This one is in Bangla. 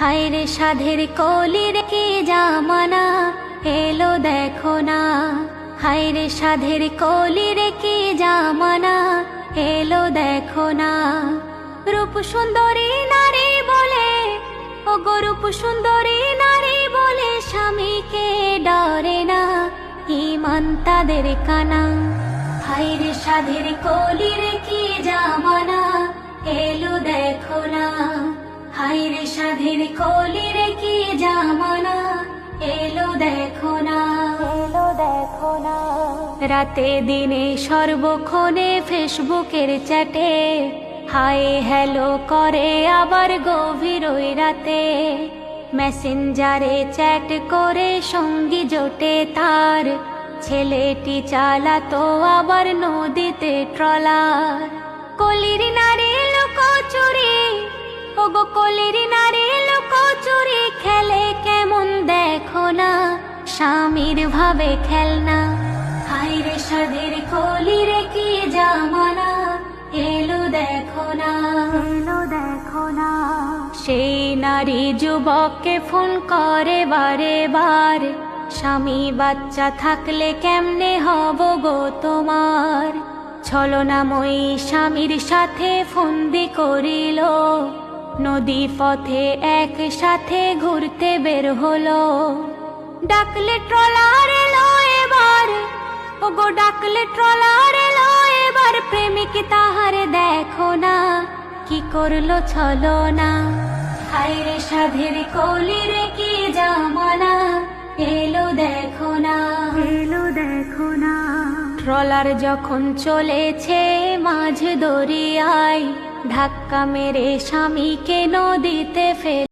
হায় রে সাধের কলির কি জামানা? এলো দেখো না। হায় রে সাধের কলির কি জামানা? এলো দেখো না। রূপ সুন্দরী নারী বলে ও গো রূপ সুন্দরী নারী বলে স্বামীকে ডরে না। ইমান তাদের কানা। হায় রে সাধের কলির কি জামানা? হায় রে কলি রে কি জামানা এলো দেখো না। এলো দেখো না। রাতে দিনে সর্বক্ষণে ফেসবুকের চ্যাটে। হাই হ্যালো করে আবার গভীর ওই রাতে। মেসেঞ্জারে চ্যাট করে সঙ্গী জোটে তার। ছেলেটি চালাতো আবার নদীতে ট্রলার। কলির নারী কলির নারী লোক চুরি খেলে কেমন দেখো না? স্বামীর ভাবে খেলনা। হাই হাইরে সাধের কলির কি জামানা? এলো দেখো না। এলো দেখো না। সেই নারী যুবককে ফোন করে বারে বার। স্বামী বাচ্চা থাকলে কেমনে হব গো তোমার? ছলনাময়ী স্বামীর সাথে ফন্দি করিল। নদী পথে একসাথে ঘুরতে বের হলো। ডাকলে ট্রলার এলো এবার ও গো ডাকলে ট্রলার এলো এবার প্রেমিক তাহার দেখো না কি করল ছলো না। হায়রে সাধের কলি রে কি জামানা এলো দেখো না। এলো দেখো না। ট্রলার যখন চলেছে মাঝ দরিয়ায় ধাক্কা মেরে স্বামীকে নদীতে ফেল